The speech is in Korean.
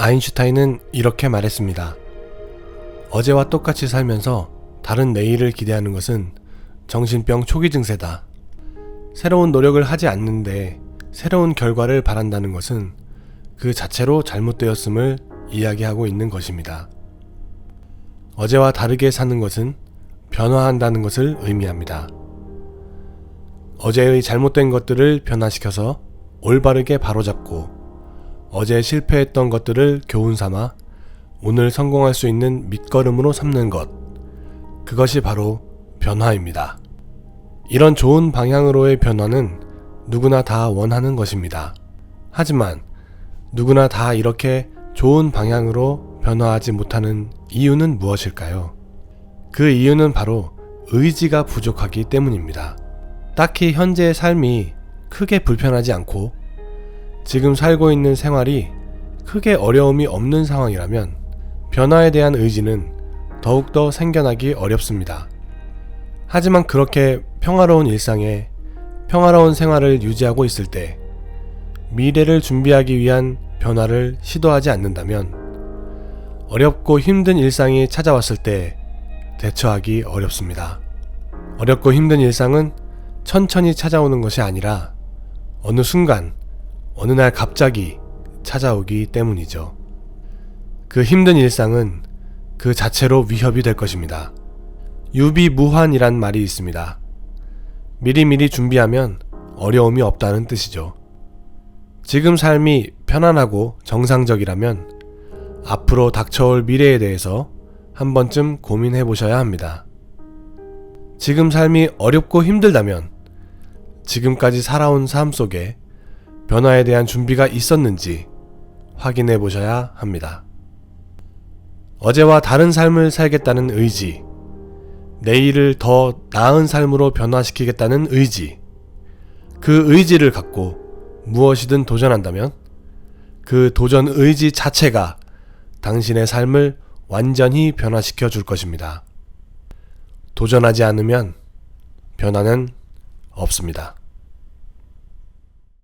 아인슈타인은 이렇게 말했습니다. 어제와 똑같이 살면서 다른 내일을 기대하는 것은 정신병 초기 증세다. 새로운 노력을 하지 않는데 새로운 결과를 바란다는 것은 그 자체로 잘못되었음을 이야기하고 있는 것입니다. 어제와 다르게 사는 것은 변화한다는 것을 의미합니다. 어제의 잘못된 것들을 변화시켜서 올바르게 바로잡고 어제 실패했던 것들을 교훈 삼아 오늘 성공할 수 있는 밑거름으로 삼는 것. 그것이 바로 변화입니다. 이런 좋은 방향으로의 변화는 누구나 다 원하는 것입니다. 하지만 누구나 다 이렇게 좋은 방향으로 변화하지 못하는 이유는 무엇일까요? 그 이유는 바로 의지가 부족하기 때문입니다. 딱히 현재의 삶이 크게 불편하지 않고 지금 살고 있는 생활이 크게 어려움이 없는 상황이라면 변화에 대한 의지는 더욱더 생겨나기 어렵습니다. 하지만 그렇게 평화로운 일상에 평화로운 생활을 유지하고 있을 때 미래를 준비하기 위한 변화를 시도하지 않는다면 어렵고 힘든 일상이 찾아왔을 때 대처하기 어렵습니다. 어렵고 힘든 일상은 천천히 찾아오는 것이 아니라 어느 순간, 어느 날 갑자기 찾아오기 때문이죠. 그 힘든 일상은 그 자체로 위협이 될 것입니다. 유비무환이란 말이 있습니다. 미리미리 준비하면 어려움이 없다는 뜻이죠. 지금 삶이 편안하고 정상적이라면 앞으로 닥쳐올 미래에 대해서 한 번쯤 고민해 보셔야 합니다. 지금 삶이 어렵고 힘들다면 지금까지 살아온 삶 속에 변화에 대한 준비가 있었는지 확인해 보셔야 합니다. 어제와 다른 삶을 살겠다는 의지, 내일을 더 나은 삶으로 변화시키겠다는 의지, 그 의지를 갖고 무엇이든 도전한다면 그 도전 의지 자체가 당신의 삶을 완전히 변화시켜 줄 것입니다. 도전하지 않으면 변화는 없습니다.